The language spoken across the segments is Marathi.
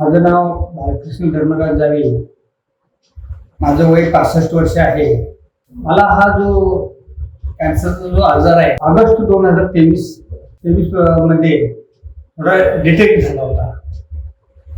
माझं नाव बालकृष्ण धर्मराज जावे. माझं वय पासष्ट वर्ष आहे. मला हा जो कॅन्सरचा जो आजार आहे ऑगस्ट दोन हजार तेवीस तेवीसमध्ये थोडा डिटेक्ट झाला होता.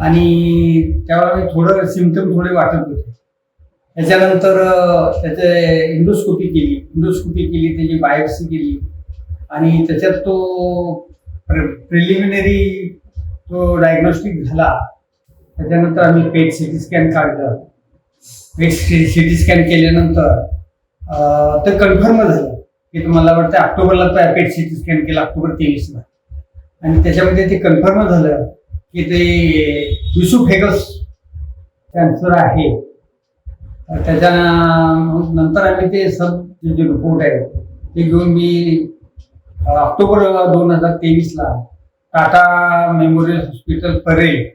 आणि त्यावेळी थोडं सिमटम थोडे वाटत होते. त्याच्यानंतर त्याचे इंडोस्कोपी केली. इंडोस्कोपी केली त्याची बायोप्सी केली. आणि त्याच्यात तो प्रिलिमिनरी तो डायग्नोस्टिक झाला. त्याच्यानंतर आम्ही पेट सिटी स्कॅन काढलं. पेट सिटी स्कॅन केल्यानंतर ते कन्फर्म झालं की तुम्हाला वाटतं ऑक्टोबरला पेट सिटी स्कॅन केलं ऑक्टोबर तेवीसला. आणि त्याच्यामध्ये ते कन्फर्म झालं की ते युसुफेगस कॅन्सर आहे. त्याच्या नंतर आम्ही ते सब जे जे रिपोर्ट आहे ते घेऊन मी ऑक्टोबर दोन हजार तेवीसला टाटा मेमोरियल हॉस्पिटल परेल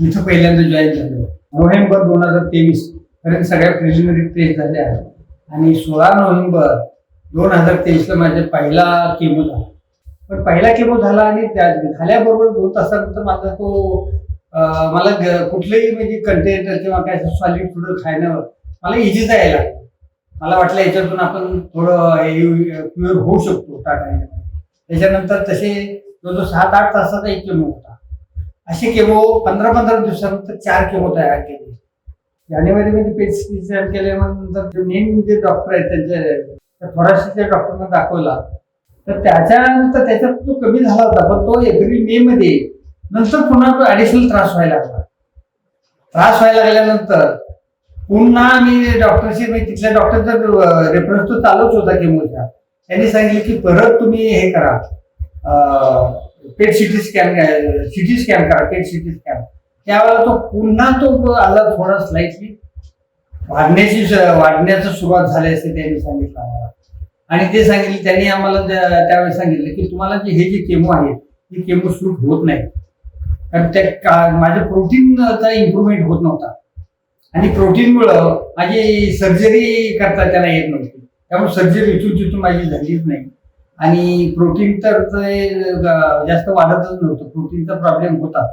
इथं पहिल्यांदा जॉईन झालो. नोव्हेंबर दोन हजार तेवीस पर्यंत सगळ्या प्रिलिमिनरी टेस्ट झाल्या. आणि सोळा नोव्हेंबर दोन हजार तेवीसला माझा पहिला केमो झाला. पण पहिला केमो झाला आणि त्या झाल्याबरोबर दोन तासानंतर माझा तो मला कुठलंही म्हणजे कंटेनर किंवा काय सॉलिड फूड खायनं मला इझी जायला मला वाटलं याच्यातून आपण थोडं प्युअर होऊ शकतो टाटा त्याच्यानंतर तसे जवळजवळ सात आठ तासाचा एक केमो होता. असे केमो पंधरा पंधरा दिवसानंतर चार केमो तयार केले. जानेवारीमध्ये पेट स्कॅन केल्यानंतर मेन जे डॉक्टर आहेत त्यांच्या त्या डॉक्टरना दाखवला. तर त्याच्यानंतर त्याच्यात तो कमी झाला होता पण तो एप्रिल मे मध्ये नंतर पुन्हा तो ऍडिशनल त्रास व्हायला लागला. त्रास व्हायला लागल्यानंतर पुन्हा मी डॉक्टरशी म्हणजे तिथल्या डॉक्टरचा रेफरन्स तो चालूच होता केमोचा त्यांनी सांगितलं की परत तुम्ही हे करा. PET CT scan CT scan करा पेट सिटी स्कॅन त्यावेळेला तो पुन्हा तो आला थोडा स्लाइटली वाढण्याची वाढण्याचं सुरुवात झाली असते त्यांनी सांगितलं आम्हाला. आणि ते सांगितले त्यांनी आम्हाला त्यावेळी त्यावेळेस सांगितलं की तुम्हाला जे हे जे केमो आहे ते केमो सूट होत नाही. कारण त्या का- माझ्या प्रोटीनचा इम्प्रुव्हमेंट होत नव्हता. आणि प्रोटीनमुळं माझी सर्जरी करता त्याला येत नव्हती. त्यामुळे सर्जरी इथून तिथून माझी झालीच नाही. आणि प्रोटीन तर ते जास्त वाढतच नव्हतं. प्रोटीनचा प्रॉब्लेम होता.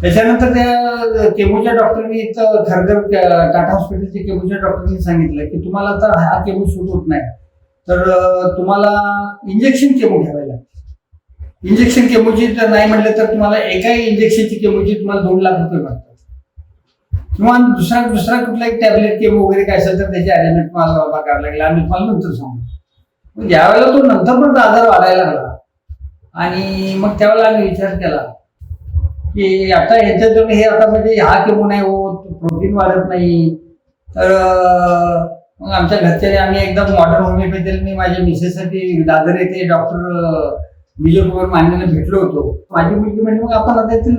त्याच्यानंतर त्या केमोच्या डॉक्टरनी इथं टाटा हॉस्पिटलच्या केमोच्या डॉक्टरनी सांगितलं की तुम्हाला तर हा केमो सूट होत नाही. तर तुम्हाला इंजेक्शन केमो घ्यावे लागेल इंजेक्शन केमोची तर नाही म्हटलं तर तुम्हाला एका इंजेक्शनची केमोची तुम्हाला दोन लाख रुपये पडतात किंवा दुसरा दुसरा कुठला एक टॅबलेट केमो वगैरे काय असेल तर त्याची अरेंजमेंट मला करावं लागेल. आम्ही तुम्हाला नंतर सांगू. ज्यावेळेला तो नंतर पण आजार वाढायला लागला आणि मग त्यावेळेला आम्ही विचार केला की आता ह्याच्यातून हे आता म्हणजे हा केमो नाही होत प्रोटीन वाढत नाही. तर मग आमच्या घरच्याने आम्ही एकदम मॉडर्न होमिओपॅथी मी माझ्या मिसेससाठी दादर येथे डॉक्टर विजय कुमार मान्याला भेटलो होतो. माझी मुलगी म्हणजे मग आपण आता यातील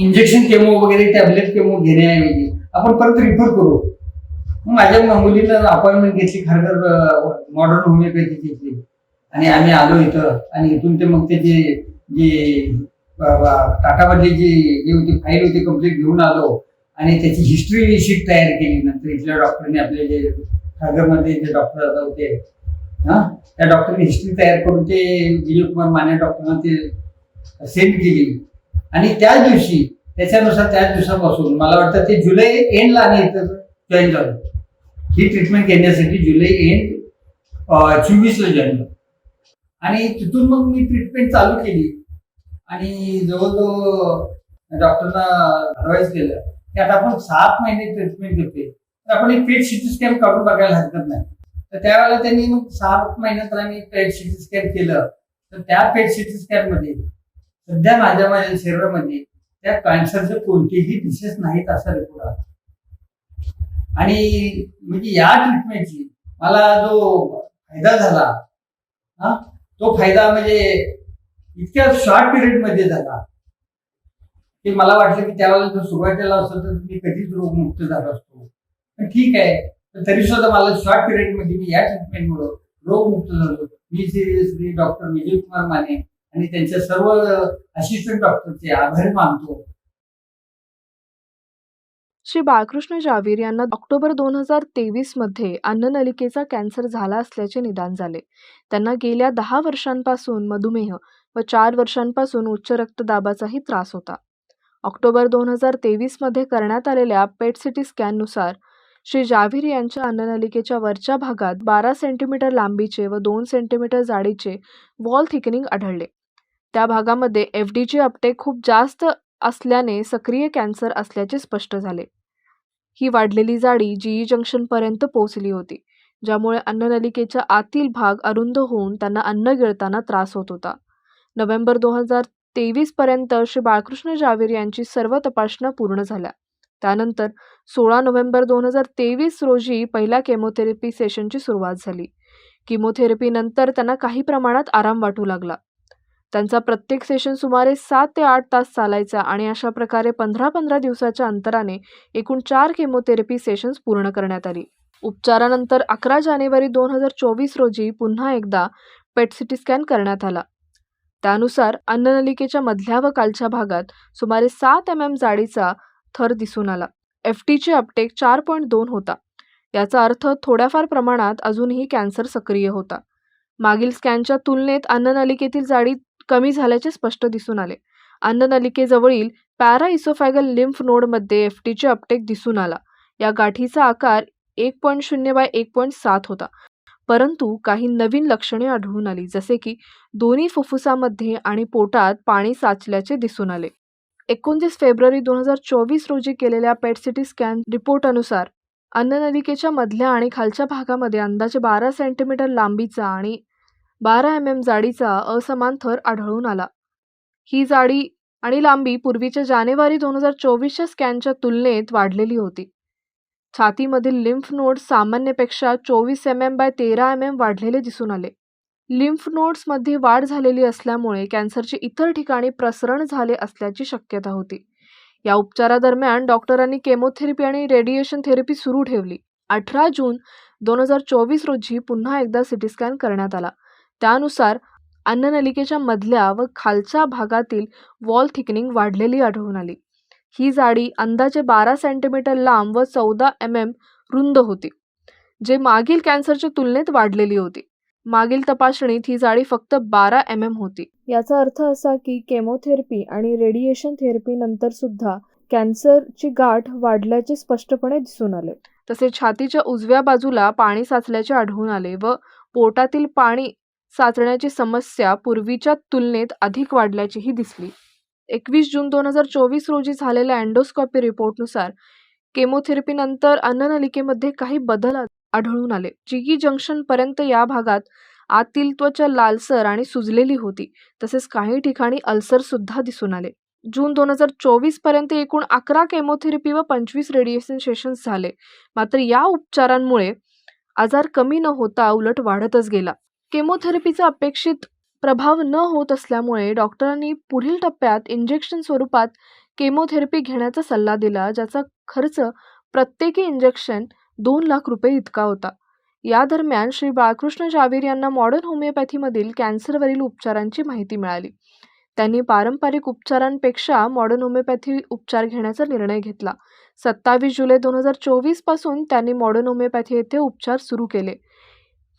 इंजेक्शन केमो वगैरे टॅबलेट केमो घेण्याऐवजी आपण परत रिफर करू. माझ्या म- मुलीनं अपॉइंटमेंट घेतली खारघर मॉडर्न होमिओपॅथीची घेतली. आणि आम्ही आलो इथं. आणि इथून ते मग त्याचे जे ब- टाटामधली जी हे होती फाईल होती कंप्लीट घेऊन आलो. आणि त्याची हिस्ट्री शीट तयार केली. नंतर इथल्या डॉक्टरने आपले जे खारघरमध्ये जे डॉक्टर होते हा? त्या डॉक्टरने हिस्ट्री तयार करून ते विजय कुमार माने डॉक्टरना ते सेंड केली. आणि त्याच दिवशी त्याच्यानुसार त्याच दिवसापासून मला वाटतं ते जुलै एंडला आणि इथं जॉईन झालं. ही ट्रीटमेंट घेण्यासाठी जुलै एंड चोवीसला जॉईन आणि तिथून मग मी ट्रीटमेंट चालू केली. आणि जवळजवळ डॉक्टरना अडवाईस केलं की आता आपण सात महिने ट्रीटमेंट घेतोय. तर आपण एक पेट सिटी स्कॅन काढून बघायला हरकत नाही. तर त्यावेळेला त्यांनी मग सात महिन्यात आम्ही पेट सिटी स्कॅन केलं. तर त्या पेट सिटी स्कॅनमध्ये सध्या माझ्या माझ्या शरीरामध्ये त्या कॅन्सरचे कोणतेही डिसेस नाहीत असा रिपोर्ट आला. आणि म्हणजे या ट्रीटमेंटची मला जो फायदा झाला हा तो फायदा म्हणजे इतक्या शॉर्ट पिरियडमध्ये झाला. की मला वाटलं की त्यावेळेला जर सुरुवातीला असेल तर मी कधीच रोगमुक्त झालो असतो. पण ठीक आहे पण तरी सुद्धा मला शॉर्ट पिरियडमध्ये मी या ट्रीटमेंटमुळे रोगमुक्त झालो. मी श्री डॉक्टर विजय कुमार माने आणि त्यांच्या सर्व असिस्टंट डॉक्टरचे आभार मानतो. श्री बाळकृष्ण जावीर यांना ऑक्टोबर दोन हजार तेवीसमध्ये अन्ननलिकेचा कॅन्सर झाला असल्याचे निदान झाले. त्यांना गेल्या दहा वर्षांपासून मधुमेह व चार वर्षांपासून उच्च रक्तदाबाचाही त्रास होता. ऑक्टोबर दोन हजार तेवीसमध्ये करण्यात आलेल्या पेट सिटी स्कॅननुसार श्री जावीर यांच्या अन्ननलिकेच्या वरच्या भागात बारा सेंटीमीटर लांबीचे व दोन सेंटीमीटर जाडीचे वॉल थिकनिंग आढळले. त्या भागामध्ये एफ डीचे अपटेक खूप जास्त असल्याने सक्रिय कॅन्सर असल्याचे स्पष्ट झाले. ही वाढलेली जाडी जीई जंक्शनपर्यंत पोहोचली होती ज्यामुळे अन्ननलिकेचा आतील भाग अरुंद होऊन त्यांना अन्न गिळताना त्रास होत होता. नोव्हेंबर दोन हजार तेवीसपर्यंत श्री बाळकृष्ण जावेर यांची सर्व तपासण्या पूर्ण झाल्या. त्यानंतर सोळा नोव्हेंबर दोन हजार तेवीस रोजी पहिल्या केमोथेरपी सेशनची सुरुवात झाली. किमोथेरपीनंतर त्यांना काही प्रमाणात आराम वाटू लागला. त्यांचा प्रत्येक सेशन सुमारे सात ते आठ तास चालायचा आणि अशा प्रकारे पंधरा पंधरा दिवसाच्या अंतराने एकूण चार केमोथेरपी सेशन्स पूर्ण करण्यात आली. उपचारानंतर अकरा जानेवारी दोन हजार चोवीस रोजी पुन्हा एकदा पेट सिटी स्कॅन करण्यात आला. त्यानुसार अन्ननलिकेच्या मधल्या व कालच्या भागात सुमारे सात एम एम जाडीचा थर दिसून आला. एफ टीचे अपटेक चार पॉईंट दोन होता. याचा अर्थ थोड्याफार प्रमाणात अजूनही कॅन्सर सक्रिय होता. मागील स्कॅनच्या तुलनेत अन्ननलिकेतील जाडी कमी झाल्याचे स्पष्ट दिसून आले. अन्ननलिकेजवळील पॅरा इसोफॅगल लिम्फ नोडमध्ये एफ टीचे अपटेक दिसून आला. या गाठीचा आकार एक पॉईंट शून्य बाय एक पॉईंट सात होता. परंतु काही नवीन लक्षणे आढळून आली जसे की दोन्ही फुफ्फुसामध्ये आणि पोटात पाणी साचल्याचे दिसून आले. एकोणतीस फेब्रुवारी दोन हजार चोवीस रोजी केलेल्या पेट सिटी स्कॅन रिपोर्टनुसार अन्ननलिकेच्या मधल्या आणि खालच्या भागामध्ये अंदाजे बारा सेंटीमीटर लांबीचा आणि बारा एम एम जाडीचा असमान थर आढळून आला. ही जाडी आणि लांबी पूर्वीच्या जानेवारी दोन हजार चोवीसच्या स्कॅनच्या तुलनेत वाढलेली होती. छातीमधील लिम्फ नोड्स सामान्यपेक्षा चोवीस एम एम बाय तेरा एम एम वाढलेले दिसून आले. लिम्फ नोड्समध्ये वाढ झालेली असल्यामुळे कॅन्सरचे इतर ठिकाणी प्रसरण झाले असल्याची शक्यता होती. या उपचारादरम्यान डॉक्टरांनी केमोथेरपी आणि रेडिएशन थेरपी सुरू ठेवली. अठरा जून दोन हजार चोवीस रोजी पुन्हा एकदा सिटी स्कॅन करण्यात आला. त्यानुसार अन्ननलिकेच्या मधल्या व खालच्या भागातील वॉल थिकनिंग वाढलेली आढळून आली. ही जाडी अंदाजे बारा सेंटीमीटर लांब व चौदा एम एम रुंद होती जे मागील कॅन्सरच्या तुलनेत वाढलेली होती. मागील तपासणीत ही जाडी फक्त बारा एम एम होती. याचा अर्थ असा की केमोथेरपी आणि रेडिएशन थेरपी नंतर सुद्धा कॅन्सरची गाठ वाढल्याचे स्पष्टपणे दिसून आले. तसेच छातीच्या उजव्या बाजूला पाणी साचल्याचे आढळून आले व पोटातील पाणी साचण्याची समस्या पूर्वीच्या तुलनेत अधिक वाढल्याचीही दिसली. एकवीस जून दोन हजार चोवीस रोजी झालेल्या अँडोस्कॉपी रिपोर्टनुसार केमोथेरपीनंतर अन्ननलिकेमध्ये काही बदल आढळून आले. जिगी जंक्शनपर्यंत या भागात आतील त्वचा लालसर आणि सुजलेली होती तसेच काही ठिकाणी अल्सर सुद्धा दिसून आले. जून दोन हजार चोवीसपर्यंत एकूण अकरा केमोथेरपी व पंचवीस रेडिएशन सेशन्स झाले. मात्र या उपचारांमुळे आजार कमी न होता उलट वाढतच गेला. केमोथेरपीचा अपेक्षित प्रभाव न होत असल्यामुळे डॉक्टरांनी पुढील टप्प्यात इंजेक्शन स्वरूपात केमोथेरपी घेण्याचा सल्ला दिला ज्याचा खर्च प्रत्येकी इंजेक्शन दोन लाख रुपये इतका होता. या दरम्यान श्री बाळकृष्ण जावीर यांना मॉडर्न होमिओपॅथीमधील कॅन्सरवरील उपचारांची माहिती मिळाली. त्यांनी पारंपरिक उपचारांपेक्षा मॉडर्न होमिओपॅथी उपचार घेण्याचा निर्णय घेतला. सत्तावीस जुलै दोन हजार चोवीसपासून त्यांनी मॉडर्न होमिओपॅथी येथे उपचार सुरू केले.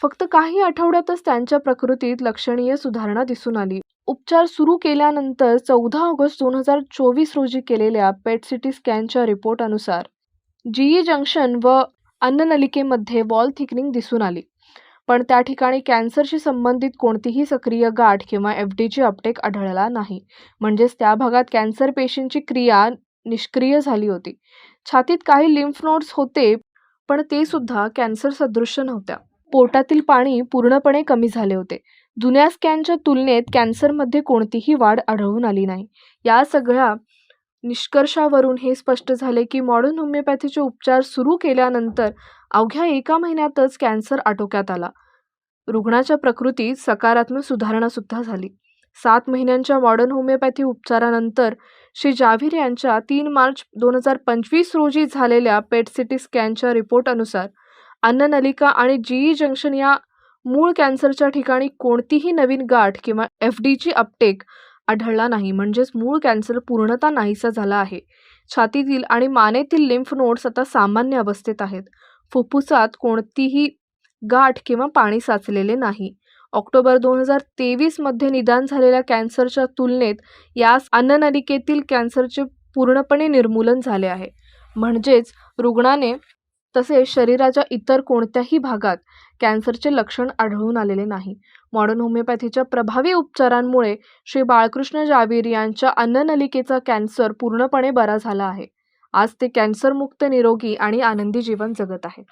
फक्त काही आठवड्यातच त्यांच्या प्रकृतीत लक्षणीय सुधारणा दिसून आली. उपचार सुरू केल्यानंतर चौदा ऑगस्ट दोन हजार चोवीस रोजी केलेल्या पेट सिटी स्कॅनच्या रिपोर्टनुसार जीई जंक्शन व अन्ननलिकेमध्ये वॉल थिकनिंग दिसून आली. पण त्या ठिकाणी कॅन्सरशी संबंधित कोणतीही सक्रिय गाठ किंवा एफ डीची अपटेक आढळला नाही. म्हणजेच त्या भागात कॅन्सर पेशींची क्रिया निष्क्रिय झाली होती. छातीत काही लिम्फ नोड्स होते पण ते सुद्धा कॅन्सर सदृश्य नव्हत्या. पोटातील पाणी पूर्णपणे कमी झाले होते. जुन्या स्कॅनच्या तुलनेत कॅन्सरमध्ये कोणतीही वाढ आढळून आली नाही. या सगळ्या निष्कर्षावरून हे स्पष्ट झाले की मॉडर्न होमिओपॅथीचे उपचार सुरू केल्यानंतर अवघ्या एका महिन्यातच कॅन्सर आटोक्यात आला. रुग्णाच्या प्रकृतीत सकारात्मक सुधारणासुद्धा झाली. सात महिन्यांच्या मॉडर्न होमिओपॅथी उपचारानंतर श्री जावीर यांच्या तीन मार्च दोन हजार पंचवीस रोजी झालेल्या पेट सिटी स्कॅनच्या रिपोर्टनुसार अन्ननलिका आणि जीई जंक्शन या मूळ कॅन्सरच्या ठिकाणी कोणतीही नवीन गाठ किंवा एफ डीची अपटेक आढळला नाही. म्हणजेच मूळ कॅन्सर पूर्णतः नाहीसा झाला आहे. छातीतील आणि मानेतील लिम्फ नोड्स आता सामान्य अवस्थेत आहेत. फुफ्फुसात कोणतीही गाठ किंवा पाणी साचलेले नाही. ऑक्टोबर दोन हजार तेवीसमध्ये निदान झालेल्या कॅन्सरच्या तुलनेत यास अन्ननलिकेतील कॅन्सरचे पूर्णपणे निर्मूलन झाले आहे. म्हणजेच रुग्णाने तसेच शरीराच्या इतर कोणत्याही भागात कॅन्सरचे लक्षण आढळून आलेले नाही. मॉडर्न होमिओपॅथीच्या प्रभावी उपचारांमुळे श्री बाळकृष्ण जावीर यांच्या अन्ननलिकेचा कॅन्सर पूर्णपणे बरा झाला आहे. आज ते कॅन्सरमुक्त निरोगी आणि आनंदी जीवन जगत आहेत.